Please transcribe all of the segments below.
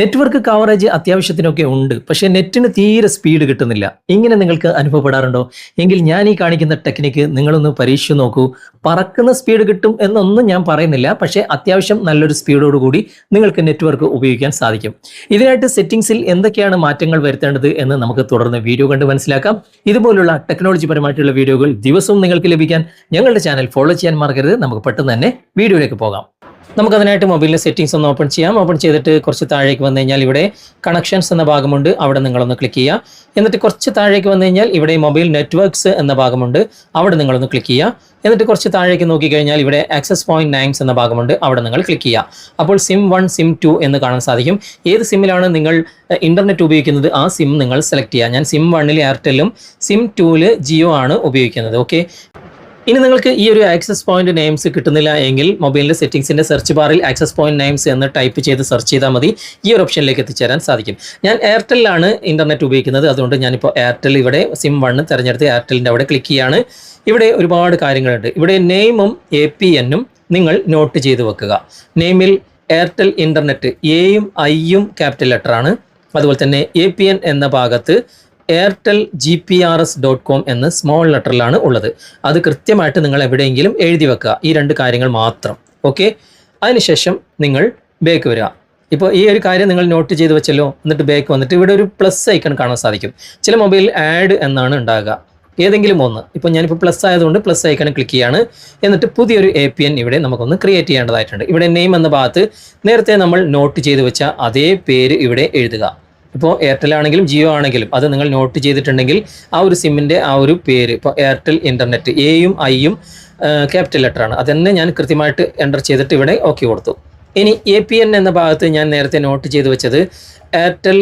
Network coverage അത്യാവശ്യത്തിനൊക്കെ ഉണ്ട് പക്ഷേ നെറ്റിന് തീരെ സ്പീഡ് കിട്ടുന്നില്ല. ഇങ്ങനെ നിങ്ങൾക്ക് അനുഭവപ്പെടാറുണ്ടോ? എങ്കിൽ ഞാൻ ഈ കാണിക്കുന്ന ടെക്നിക്ക് നിങ്ങളൊന്ന് പരീക്ഷിച്ച് നോക്കൂ. പറക്കുന്ന സ്പീഡ് കിട്ടും എന്നൊന്നും ഞാൻ പറയുന്നില്ല പക്ഷേ അത്യാവശ്യം നല്ലൊരു സ്പീഡോടുകൂടി നിങ്ങൾക്ക് നെറ്റ്വർക്ക് ഉപയോഗിക്കാൻ സാധിക്കും. ഇതിനായിട്ട് സെറ്റിംഗ്സിൽ എന്തൊക്കെയാണ് മാറ്റങ്ങൾ വരുത്തേണ്ടത് എന്ന് നമുക്ക് തുടർന്ന് വീഡിയോ കണ്ട് മനസ്സിലാക്കാം. ഇതുപോലുള്ള ടെക്നോളജി പരമായിട്ടുള്ള വീഡിയോകൾ ദിവസവും നിങ്ങൾക്ക് ലഭിക്കാൻ ഞങ്ങളുടെ ചാനൽ ഫോളോ ചെയ്യാൻ മറക്കരുത്. നമുക്ക് പെട്ടെന്ന് തന്നെ വീഡിയോയിലേക്ക് പോകാം. നമുക്കതിനായിട്ട് മൊബൈലിലെ സെറ്റിംഗ്സ് ഒന്ന് ഓപ്പൺ ചെയ്യാം. ഓപ്പൺ ചെയ്തിട്ട് കുറച്ച് താഴേക്ക് വന്നു കഴിഞ്ഞാൽ ഇവിടെ കണക്ഷൻസ് എന്ന ഭാഗമുണ്ട്. അവിടെ നിങ്ങളൊന്ന് ക്ലിക്ക് ചെയ്യുക. എന്നിട്ട് കുറച്ച് താഴേക്ക് വന്നു കഴിഞ്ഞാൽ ഇവിടെ മൊബൈൽ നെറ്റ്വർക്ക്സ് എന്ന ഭാഗമുണ്ട്. അവിടെ നിങ്ങളൊന്ന് ക്ലിക്ക് ചെയ്യുക. എന്നിട്ട് കുറച്ച് താഴേക്ക് നോക്കിക്കഴിഞ്ഞാൽ ഇവിടെ ആക്സസ് പോയിന്റ് നയൻസ് എന്ന ഭാഗമുണ്ട്. അവിടെ നിങ്ങൾ ക്ലിക്ക് ചെയ്യുക. അപ്പോൾ സിം വൺ സിം ടു എന്ന് കാണാൻ സാധിക്കും. ഏത് സിമ്മിലാണ് നിങ്ങൾ ഇന്റർനെറ്റ് ഉപയോഗിക്കുന്നത്? ആ സിം നിങ്ങൾ സെലക്ട് ചെയ്യുക. ഞാൻ സിം വണ്ണിൽ എയർടെല്ലും സിം ടൂവിൽ ജിയോ ആണ് ഉപയോഗിക്കുന്നത്. ഓക്കെ ഇനി നിങ്ങൾക്ക് ഈ ഒരു ആക്സസ് പോയിന്റ് നെയിംസ് കിട്ടുന്നില്ല എങ്കിൽ മൊബൈലിന്റെ സെറ്റിംഗ്സിന്റെ സെർച്ച് ബാറിൽ ആക്സസ് പോയിന്റ് നെയിംസ് എന്ന് ടൈപ്പ് ചെയ്ത് സെർച്ച് ചെയ്താൽ മതി. ഈ ഒരു ഓപ്ഷനിലേക്ക് എത്തിച്ചേരാൻ സാധിക്കും. ഞാൻ എയർടെല്ലാണ് ഇന്റർനെറ്റ് ഉപയോഗിക്കുന്നത്. അതുകൊണ്ട് ഞാനിപ്പോൾ എയർടെൽ ഇവിടെ സിം വണ്ണ് തിരഞ്ഞെടുത്ത് എയർടെലിന്റെ അവിടെ ക്ലിക്ക് ചെയ്യാണ്. ഇവിടെ ഒരുപാട് കാര്യങ്ങളുണ്ട്. ഇവിടെ നെയിമും എ പി എന്നും നിങ്ങൾ നോട്ട് ചെയ്ത് വെക്കുക. നെയിമിൽ എയർടെൽ ഇന്റർനെറ്റ് എയും ഐയും ക്യാപിറ്റൽ ലെറ്ററാണ് അതുപോലെ തന്നെ എ പി എൻ എന്ന ഭാഗത്ത് Airtel G P R S dot com എന്ന് സ്മോൾ ലെറ്ററിലാണ് ഉള്ളത്. അത് കൃത്യമായിട്ട് നിങ്ങൾ എവിടെയെങ്കിലും എഴുതി വെക്കുക. ഈ രണ്ട് കാര്യങ്ങൾ മാത്രം. ഓക്കെ അതിനുശേഷം നിങ്ങൾ ബേക്ക് വരിക. ഇപ്പോൾ ഈ ഒരു കാര്യം നിങ്ങൾ നോട്ട് ചെയ്ത് വെച്ചല്ലോ. എന്നിട്ട് ബേക്ക് വന്നിട്ട് ഇവിടെ ഒരു പ്ലസ് ഐക്കൺ കാണാൻ സാധിക്കും. ചില മൊബൈൽ ആഡ് എന്നാണ് ഉണ്ടാകുക. ഏതെങ്കിലും ഒന്ന്. ഇപ്പോൾ ഞാനിപ്പോൾ പ്ലസ് ആയതുകൊണ്ട് പ്ലസ് ഐക്കൺ ക്ലിക്ക് ചെയ്യാണ്. എന്നിട്ട് പുതിയൊരു എ പി എൻ ഇവിടെ നമുക്കൊന്ന് ക്രിയേറ്റ് ചെയ്യേണ്ടതായിട്ടുണ്ട്. ഇവിടെ നെയിം എന്ന ഭാഗത്ത് നേരത്തെ നമ്മൾ നോട്ട് ചെയ്ത് വെച്ച അതേ പേര് ഇവിടെ എഴുതുക. ഇപ്പോൾ എയർടെൽ ആണെങ്കിലും ജിയോ ആണെങ്കിലും അത് നിങ്ങൾ നോട്ട് ചെയ്തിട്ടുണ്ടെങ്കിൽ ആ ഒരു സിമ്മിന്റെ ആ ഒരു പേര് ഇപ്പോൾ എയർടെൽ ഇന്റർനെറ്റ് എയും ഐയും ക്യാപിറ്റൽ ലെറ്ററാണ് അതന്നെ ഞാൻ കൃത്യമായിട്ട് എന്റർ ചെയ്തിട്ട് ഇവിടെ ഓക്കെ കൊടുത്തു. ഇനി എ പി എൻ എന്ന ഭാഗത്ത് ഞാൻ നേരത്തെ നോട്ട് ചെയ്ത് വെച്ചത് Airtel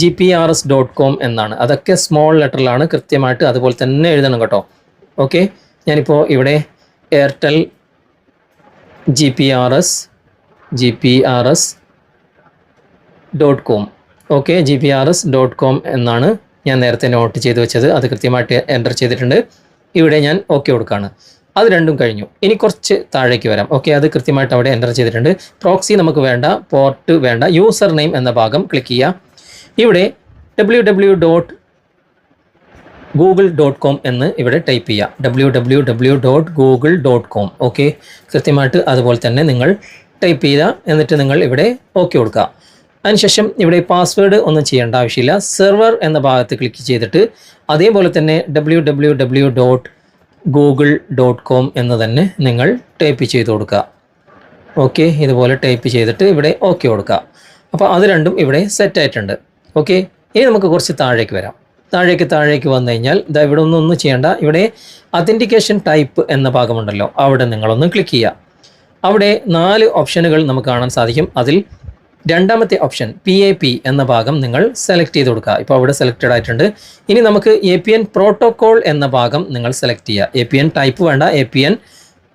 G P R S dot com എന്നാണ്. അതൊക്കെ സ്മോൾ ലെറ്ററിലാണ് കൃത്യമായിട്ട് അതുപോലെ തന്നെ എഴുതണം കേട്ടോ. ഓക്കെ ഞാനിപ്പോൾ ഇവിടെ Airtel G P R S G P R S dot com okay G P R S dot com എന്നാണ് ഞാൻ നേരത്തെ നോട്ട് ചെയ്ത് വെച്ചത്. അത് കൃത്യമായിട്ട് എന്റർ ചെയ്തിട്ടുണ്ട്. ഇവിടെ ഞാൻ ഓക്കെ കൊടുക്കുകയാണ് അത് രണ്ടും കഴിഞ്ഞു. ഇനി കുറച്ച് താഴേക്ക് വരാം. ഓക്കെ അത് കൃത്യമായിട്ട് അവിടെ എന്റർ ചെയ്തിട്ടുണ്ട്. പ്രോക്സി നമുക്ക് വേണ്ട പോർട്ട് വേണ്ട യൂസർ നെയിം എന്ന ഭാഗം ക്ലിക്ക് ചെയ്യുക ഇവിടെ W W dot Google dot com എന്ന് ഇവിടെ ടൈപ്പ് ചെയ്യുക W W W dot Google dot com okay കൃത്യമായിട്ട് അതുപോലെ തന്നെ നിങ്ങൾ ടൈപ്പ് ചെയ്യുക എന്നിട്ട് നിങ്ങൾ ഇവിടെ ഓക്കെ കൊടുക്കുക. അതിനുശേഷം ഇവിടെ പാസ്വേഡ് ഒന്നും ചെയ്യേണ്ട ആവശ്യമില്ല. സെർവർ എന്ന ഭാഗത്ത് ക്ലിക്ക് ചെയ്തിട്ട് അതേപോലെ തന്നെ W dot Google dot com എന്ന് തന്നെ നിങ്ങൾ ടൈപ്പ് ചെയ്ത് കൊടുക്കുക. ഓക്കെ ഇതുപോലെ ടൈപ്പ് ചെയ്തിട്ട് ഇവിടെ ഓക്കെ കൊടുക്കുക. അപ്പോൾ അത് രണ്ടും ഇവിടെ സെറ്റ് ആയിട്ടുണ്ട്. ഓക്കെ ഇനി നമുക്ക് കുറച്ച് താഴേക്ക് വരാം. താഴേക്ക് താഴേക്ക് വന്നു കഴിഞ്ഞാൽ ഇതാ ഇവിടെ ഒന്നും ഒന്നും ചെയ്യേണ്ട. ഇവിടെ അത്തന്റിക്കേഷൻ ടൈപ്പ് എന്ന ഭാഗമുണ്ടല്ലോ. അവിടെ നിങ്ങളൊന്ന് ക്ലിക്ക് ചെയ്യുക. അവിടെ നാല് ഓപ്ഷനുകൾ നമുക്ക് കാണാൻ സാധിക്കും. അതിൽ രണ്ടാമത്തെ ഓപ്ഷൻ പി എ പി എന്ന ഭാഗം നിങ്ങൾ സെലക്ട് ചെയ്ത് കൊടുക്കുക. ഇപ്പോൾ അവിടെ സെലക്റ്റഡ് ആയിട്ടുണ്ട്. ഇനി നമുക്ക് എ പി എൻ പ്രോട്ടോകോൾ എന്ന ഭാഗം നിങ്ങൾ സെലക്ട് ചെയ്യുക. എ പി എൻ ടൈപ്പ് വേണ്ട A P N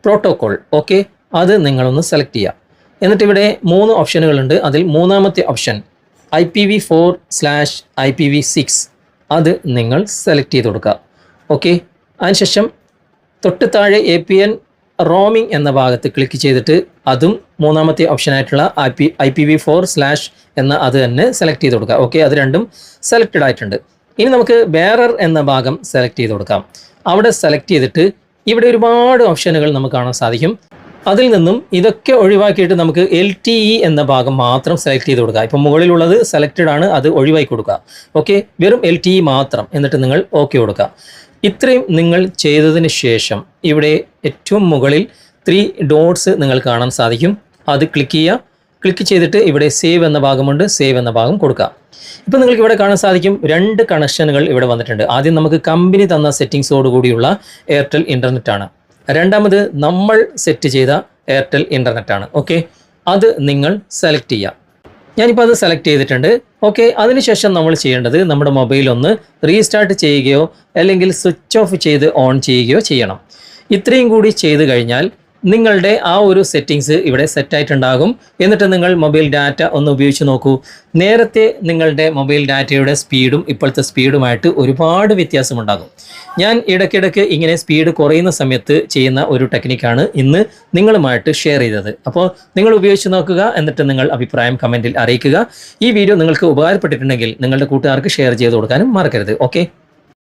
protocol okay അത് നിങ്ങളൊന്ന് സെലക്ട് ചെയ്യുക. എന്നിട്ട് ഇവിടെ മൂന്ന് ഓപ്ഷനുകളുണ്ട് അതിൽ മൂന്നാമത്തെ option I P V four slash I P V six അത് നിങ്ങൾ സെലക്ട് ചെയ്ത് കൊടുക്കുക. ഓക്കെ അതിനുശേഷം തൊട്ട് താഴെ എ പി എൻ റോമിംഗ് എന്ന ഭാഗത്ത് ക്ലിക്ക് ചെയ്തിട്ട് അതും മൂന്നാമത്തെ ഓപ്ഷനായിട്ടുള്ള ഐ പി സ്ലാഷ് എന്ന അത് തന്നെ സെലക്ട് ചെയ്ത് കൊടുക്കുക ഓക്കെ അത് രണ്ടും സെലക്റ്റഡ് ആയിട്ടുണ്ട്. ഇനി നമുക്ക് ബേറർ എന്ന ഭാഗം സെലക്ട് ചെയ്ത് കൊടുക്കാം. അവിടെ സെലക്ട് ചെയ്തിട്ട് ഇവിടെ ഒരുപാട് ഓപ്ഷനുകൾ നമുക്ക് കാണാൻ സാധിക്കും. അതിൽ നിന്നും ഇതൊക്കെ ഒഴിവാക്കിയിട്ട് നമുക്ക് എൽ ടി ഇ എന്ന ഭാഗം മാത്രം സെലക്ട് ചെയ്ത് കൊടുക്കുക ഇപ്പം മുകളിലുള്ളത് സെലക്റ്റഡ് ആണ് അത് ഒഴിവാക്കി കൊടുക്കുക. ഓക്കെ വെറും എൽ ടി ഇ മാത്രം എന്നിട്ട് നിങ്ങൾ ഓക്കെ കൊടുക്കുക. ഇത്രയും നിങ്ങൾ ചെയ്തതിന് ശേഷം ഇവിടെ ഏറ്റവും മുകളിൽ ത്രീ ഡോട്ട്സ് നിങ്ങൾ കാണാൻ സാധിക്കും. അത് ക്ലിക്ക് ചെയ്യുക. ക്ലിക്ക് ചെയ്തിട്ട് ഇവിടെ സേവ് എന്ന ഭാഗമുണ്ട്. സേവ് എന്ന ഭാഗം കൊടുക്കുക. ഇപ്പോൾ നിങ്ങൾക്ക് ഇവിടെ കാണാൻ സാധിക്കും രണ്ട് കണക്ഷനുകൾ ഇവിടെ വന്നിട്ടുണ്ട്. ആദ്യം നമുക്ക് കമ്പനി തന്ന സെറ്റിങ്സോട് കൂടിയുള്ള എയർടെൽ ഇന്റർനെറ്റ് ആണ്. രണ്ടാമത് നമ്മൾ സെറ്റ് ചെയ്ത എയർടെൽ ഇന്റർനെറ്റ് ആണ്. ഓക്കെ അത് നിങ്ങൾ സെലക്ട് ചെയ്യുക. ഞാനിപ്പോൾ അത് സെലക്ട് ചെയ്തിട്ടുണ്ട്. ഓക്കെ അതിനുശേഷം നമ്മൾ ചെയ്യേണ്ടത് നമ്മുടെ മൊബൈൽ ഒന്ന് റീസ്റ്റാർട്ട് ചെയ്യുകയോ അല്ലെങ്കിൽ സ്വിച്ച് ഓഫ് ചെയ്ത് ഓൺ ചെയ്യുകയോ ചെയ്യണം. ഇത്രയും കൂടി ചെയ്ത് കഴിഞ്ഞാൽ നിങ്ങളുടെ ആ ഒരു സെറ്റിങ്സ് ഇവിടെ സെറ്റായിട്ടുണ്ടാകും എന്നിട്ട് നിങ്ങൾ മൊബൈൽ ഡാറ്റ ഒന്ന് ഉപയോഗിച്ച് നോക്കൂ. നേരത്തെ നിങ്ങളുടെ മൊബൈൽ ഡാറ്റയുടെ സ്പീഡും ഇപ്പോഴത്തെ സ്പീഡുമായിട്ട് ഒരുപാട് വ്യത്യാസമുണ്ടാകും. ഞാൻ ഇടയ്ക്കിടയ്ക്ക് ഇങ്ങനെ സ്പീഡ് കുറയുന്ന സമയത്ത് ചെയ്യുന്ന ഒരു ടെക്നിക്കാണ് ഇന്ന് നിങ്ങളുമായിട്ട് ഷെയർ ചെയ്തത്. അപ്പോൾ നിങ്ങൾ ഉപയോഗിച്ച് നോക്കുക എന്നിട്ട് നിങ്ങൾ അഭിപ്രായം കമന്റിൽ അറിയിക്കുക. ഈ വീഡിയോ നിങ്ങൾക്ക് ഉപകാരപ്പെട്ടിട്ടുണ്ടെങ്കിൽ നിങ്ങളുടെ കൂട്ടുകാർക്ക് ഷെയർ ചെയ്ത് കൊടുക്കാനും മറക്കരുത്. ഓക്കെ